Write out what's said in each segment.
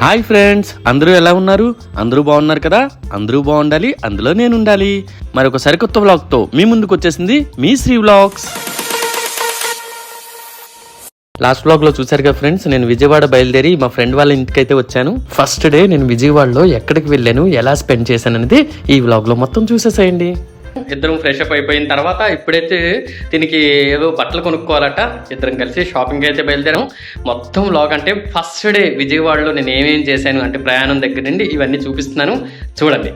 Hi friends అందరూ ఎలా ఉన్నారు? అందరూ బాగున్నారు కదా? అందరూ బాగుండాలి అందులో నేను ఉండాలి మరొక సరికొత్త వ్లాగ్తో మీ ముందుకు వచ్చేసింది మీ శ్రీ వ్లాగ్స్ లాస్ట్ బ్లాగ్లో చూసారు కదా ఫ్రెండ్స్ నేను విజయవాడ బయలుదేరి మా ఫ్రెండ్ వాళ్ళ ఇంటికి అయితే వచ్చాను. ఫస్ట్ డే నేను విజయవాడలో ఎక్కడికి వెళ్ళాను ఎలా స్పెండ్ చేశాను అనేది ఈ వ్లాగ్లో మొత్తం చూసేసేయండి. ఇద్దరం ఫ్రెష్ అప్ అయిపోయిన తర్వాత ఇప్పుడైతే దీనికి ఏదో బట్టలు కొనుక్కోవాలట. ఇద్దరం కలిసి షాపింగ్ అయితే బయలుదేరాం. మొత్తం వ్లాగ్ అంటే ఫస్ట్ డే విజయవాడలో నేను ఏమేం చేశాను అంటే ప్రయాణం దగ్గర నుండి ఇవన్నీ చూపిస్తున్నాను. చూడండి.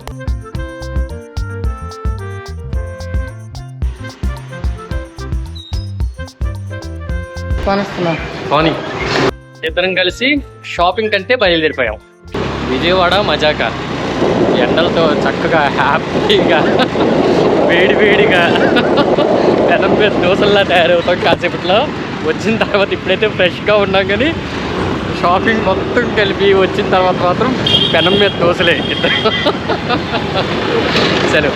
ఇద్దరం కలిసి షాపింగ్ కంటే బయలుదేరిపోయాం. విజయవాడ మజాక. ఎండలతో చక్కగా హ్యాపీగా వేడి వేడిగా పెనం మీద దోశల్లా తయారవుతాం కాసేపట్లో. వచ్చిన తర్వాత ఇప్పుడైతే ఫ్రెష్గా ఉన్నాం కానీ షాపింగ్ మొత్తం కలిపి వచ్చిన తర్వాత మాత్రం పెనం మీద దోశలే ఇద్దరు. సరే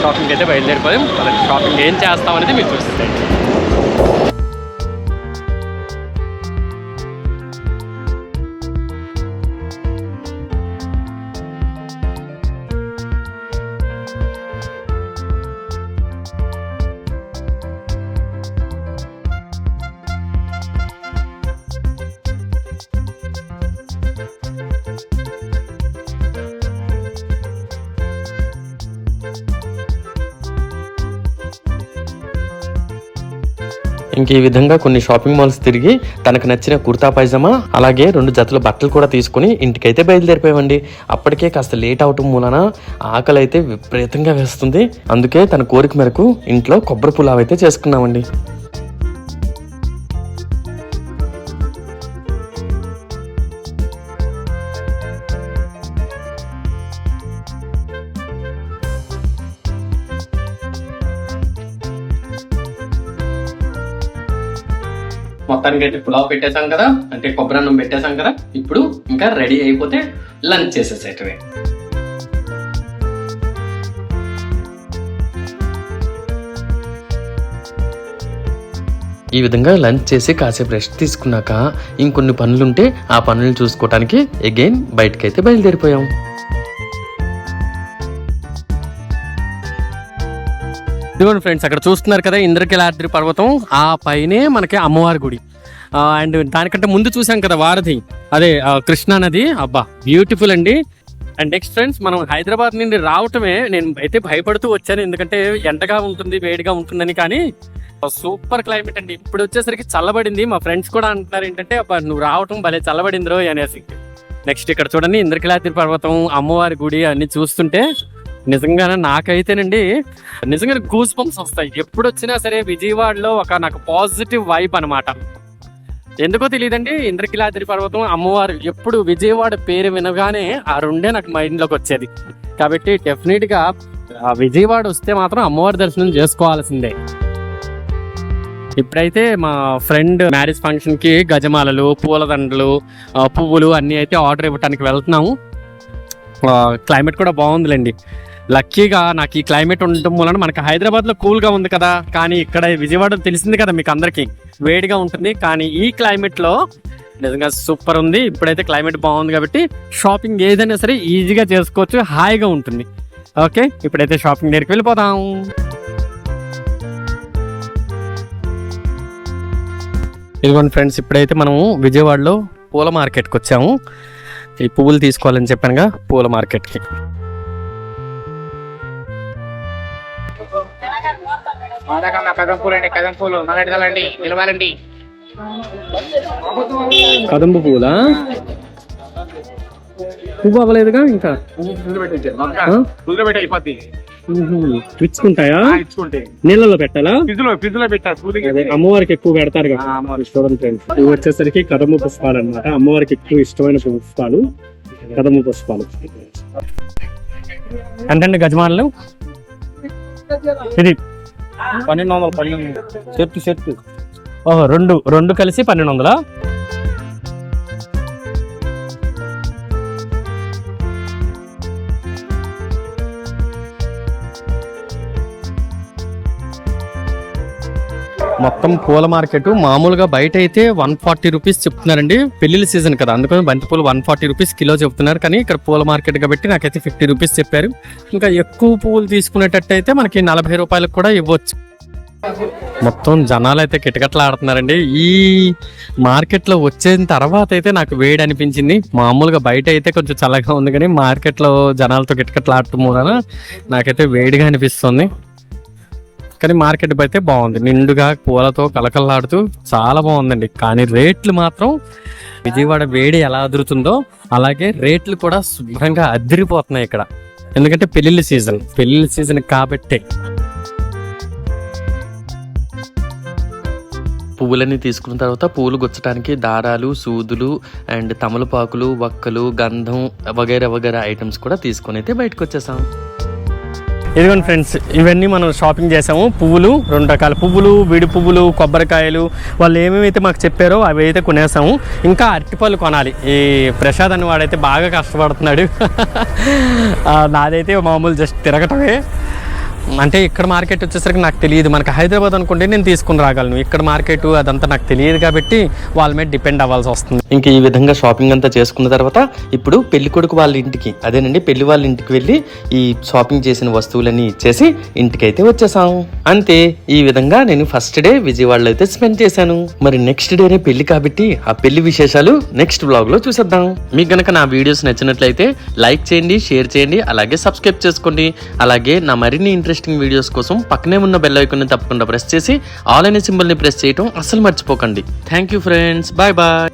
షాపింగ్ అయితే బయలుదేరిపోయాం షాపింగ్ ఏం చేస్తామనేది మీరు చూస్తే ఇంక ఈ విధంగా కొన్ని షాపింగ్ మాల్స్ తిరిగి తనకు నచ్చిన కుర్తా పైజమా అలాగే రెండు జతల బట్టలు కూడా తీసుకుని ఇంటికైతే బయలుదేరిపోయామండి. అప్పటికే కాస్త లేట్ అవటం మూలన ఆకలి అయితే విపరీతంగా వేస్తుంది. అందుకే తన కోరిక మేరకు ఇంట్లో కొబ్బరి పులావ్ అయితే చేసుకున్నామండి. మొత్తానికి అయితే పులావ్ పెట్టేశాం కదా అంటే కొబ్బరి అన్నం పెట్టేశాం కదా ఇప్పుడు ఇంకా రెడీ అయిపోతే లంచ్ చేసేసేటవే ఈ విధంగా లంచ్ చేసి కాసేపు రెస్ట్ తీసుకున్నాక ఇంకొన్ని పనులుంటే ఆ పనులు చూసుకోవటానికి అగైన్ బయటకైతే బయలుదేరిపోయాం. ఇదిగోండి ఫ్రెండ్స్ అక్కడ చూస్తున్నారు కదా ఇంద్రకీలాద్రి పర్వతం. ఆ పైనే మనకి అమ్మవారి గుడి. అండ్ దానికంటే ముందు చూసాం కదా వారధి. అదే కృష్ణా నది. అబ్బా బ్యూటిఫుల్ అండి. అండ్ నెక్స్ట్ ఫ్రెండ్స్ మనం హైదరాబాద్ నుండి రావటమే నేను అయితే భయపడుతూ వచ్చాను. ఎందుకంటే ఎండగా ఉంటుంది వేడిగా ఉంటుందని కానీ సూపర్ క్లైమేట్ అండి. ఇప్పుడు వచ్చేసరికి చల్లబడింది. మా ఫ్రెండ్స్ కూడా అంటున్నారు ఏంటంటే అబ్బా నువ్వు రావటం భలే చల్లబడింది రో అనేసి. నెక్స్ట్ ఇక్కడ చూడండి ఇంద్రకీలాద్రి పర్వతం అమ్మవారి గుడి అన్ని చూస్తుంటే నిజంగానే నాకైతేనండి నిజంగా గూస్ బంప్స్ వస్తాయి. ఎప్పుడు వచ్చినా సరే విజయవాడలో ఒక నాకు పాజిటివ్ వైబ్ అనమాట ఎందుకో తెలియదండి ఇంద్రకిలాద్రి పర్వతం అమ్మవారు ఎప్పుడు విజయవాడ పేరు వినగానే ఆ రెండే నాకు మైండ్లోకి వచ్చేది. కాబట్టి డెఫినెట్గా ఆ విజయవాడ వస్తే మాత్రం అమ్మవారి దర్శనం చేసుకోవాల్సిందే. ఇప్పుడైతే మా ఫ్రెండ్ మ్యారేజ్ ఫంక్షన్కి గజమాలలు పూలదండలు పువ్వులు అన్నీ అయితే ఆర్డర్ ఇవ్వటానికి వెళ్తున్నాము. క్లైమేట్ కూడా బాగుందిలేండి. లక్కీగా నాకు ఈ క్లైమేట్ ఉండటం వలన మనకి హైదరాబాద్లో కూల్గా ఉంది కదా. కానీ ఇక్కడ విజయవాడ తెలిసింది కదా మీకు అందరికి. వేడిగా ఉంటుంది. కానీ ఈ క్లైమేట్లో నిజంగా సూపర్ ఉంది. ఇప్పుడైతే క్లైమేట్ బాగుంది కాబట్టి షాపింగ్ ఏదైనా సరే ఈజీగా చేసుకోవచ్చు. హాయిగా ఉంటుంది. ఓకే? ఇప్పుడైతే షాపింగ్ దగ్గరికి వెళ్ళిపోదాం. ఇదిగోండి ఫ్రెండ్స్ ఇప్పుడైతే మనము విజయవాడలో పూల మార్కెట్కి వచ్చాము. ఈ పువ్వులు తీసుకోవాలని చెప్పానుగా పూల మార్కెట్కి. మాదకన్న కదం పూలు అండి కదం పూలు. నిలవాలండి. కదంబు పువ్వులా? పువ్వు అవ్వలేదుగా ఇంకా? ఫ్రిడ్జ్ పెట్టే అయిపోద్ది విచ్చుకుంటాయా ఇచ్చుకుంటే. నీళ్ళలో పెట్టాలా? అమ్మవారికి ఎక్కువ పెడతారు కదా. చూడండి ఫ్రెండ్స్ ఇవి వచ్చేసరికి కదమ్మ పుష్పాలు అన్నమాట అమ్మవారికి ఎక్కువ ఇష్టమైన పుష్పాలు కదమ్మ పుష్పాలు. ఎంతండి గజమానులు ఇది పన్నెండు వందలు పన్నెండు సెట్ సెట్ ఓహో రెండు రెండు కలిసి పన్నెండు వందలా? మొత్తం పూల మార్కెట్ మామూలుగా బయట అయితే వన్ ఫార్టీ రూపీస్ చెప్తున్నారండి. పెళ్ళిళ్ళ సీజన్ కదా అందుకని బంతిపూలు వన్ ఫార్టీ రూపీస్ కిలో చెప్తున్నారు. కానీ ఇక్కడ పూల మార్కెట్ కాబట్టి నాకైతే ఫిఫ్టీ రూపీస్ చెప్పారు. ఇంకా ఎక్కువ పూలు తీసుకునేటట్టయితే మనకి నలభై రూపాయలకు కూడా ఇవ్వచ్చు. మొత్తం జనాలు అయితే కిటకట్లు ఆడుతున్నారండి ఈ మార్కెట్లో వచ్చిన తర్వాత అయితే నాకు వేడి అనిపించింది. మామూలుగా బయట అయితే కొంచెం చల్లగా ఉంది కానీ మార్కెట్లో జనాలతో కిటకట్లు ఆడటం వలన నాకైతే వేడిగా అనిపిస్తుంది. కానీ మార్కెట్ అయితే బాగుంది. నిండుగా పూలతో కలకల్లాడుతూ చాలా బాగుందండి. కానీ రేట్లు మాత్రం విజయవాడ వేడి ఎలా అదురుతుందో అలాగే రేట్లు కూడా శుభ్రంగా అదిరిపోతున్నాయి ఇక్కడ. ఎందుకంటే పెళ్ళిళ్ళ సీజన్. పెళ్ళిళ్ళ సీజన్ కాబట్టే. పువ్వులన్నీ తీసుకున్న తర్వాత పూలు గుచ్చడానికి దారాలు సూదులు అండ్ తమలపాకులు వక్కలు గంధం వగైరా వగైరా ఐటమ్స్ కూడా తీసుకొని అయితే బయటకు వచ్చేసాం. ఇదిగోండి ఫ్రెండ్స్ ఇవన్నీ మనం షాపింగ్ చేసాము. పువ్వులు రెండు రకాల పువ్వులు విడి పువ్వులు కొబ్బరికాయలు వాళ్ళు ఏమేమైతే మాకు చెప్పారో అవి అయితే కొనేసాము. ఇంకా అరటిపళ్ళు కొనాలి. ఈ ప్రసాద్ అని వాడైతే బాగా కష్టపడుతున్నాడు. నాదైతే మామూలు జస్ట్ తిరగటమే. అంటే ఇక్కడ మార్కెట్ వచ్చేసరికి నాకు తెలియదు. మనకి హైదరాబాద్ అనుకుంటే నేను తీసుకుని రాగలను. ఇక్కడ మార్కెట్ అదంతా నాకు తెలియదు కాబట్టి వాళ్ళ మీద డిపెండ్ అవ్వాల్సి వస్తుంది. ఇంక ఈ విధంగా షాపింగ్ అంతా చేసుకున్న తర్వాత ఇప్పుడు పెళ్ళి కొడుకు వాళ్ళ ఇంటికి అదేనండి పెళ్ళి వాళ్ళ ఇంటికి వెళ్ళి ఈ షాపింగ్ చేసిన వస్తువులన్నీ ఇచ్చేసి ఇంటికి అయితే వచ్చేసాం. అంతే ఈ విధంగా నేను ఫస్ట్ డే విజయవాడలో అయితే స్పెండ్ చేశాను. మరి నెక్స్ట్ డేనే పెళ్ళి కాబట్టి ఆ పెళ్ళి విశేషాలు నెక్స్ట్ బ్లాగ్లో చూసేద్దాం. మీకు గనక నా వీడియోస్ నచ్చినట్లయితే లైక్ చేయండి షేర్ చేయండి అలాగే సబ్స్క్రైబ్ చేసుకోండి. అలాగే నా మరిన్ని ఇంట్రెస్ట్ ఇంట్రెస్టింగ్ వీడియోస్ కోసం పక్కనే ఉన్న బెల్ ఐకాన్ని తప్పకుండా ప్రెస్ చేసి ఆల్ అనే సింబల్ని ప్రెస్ చేయడం అస్సలు మర్చిపోకండి thank you friends bye bye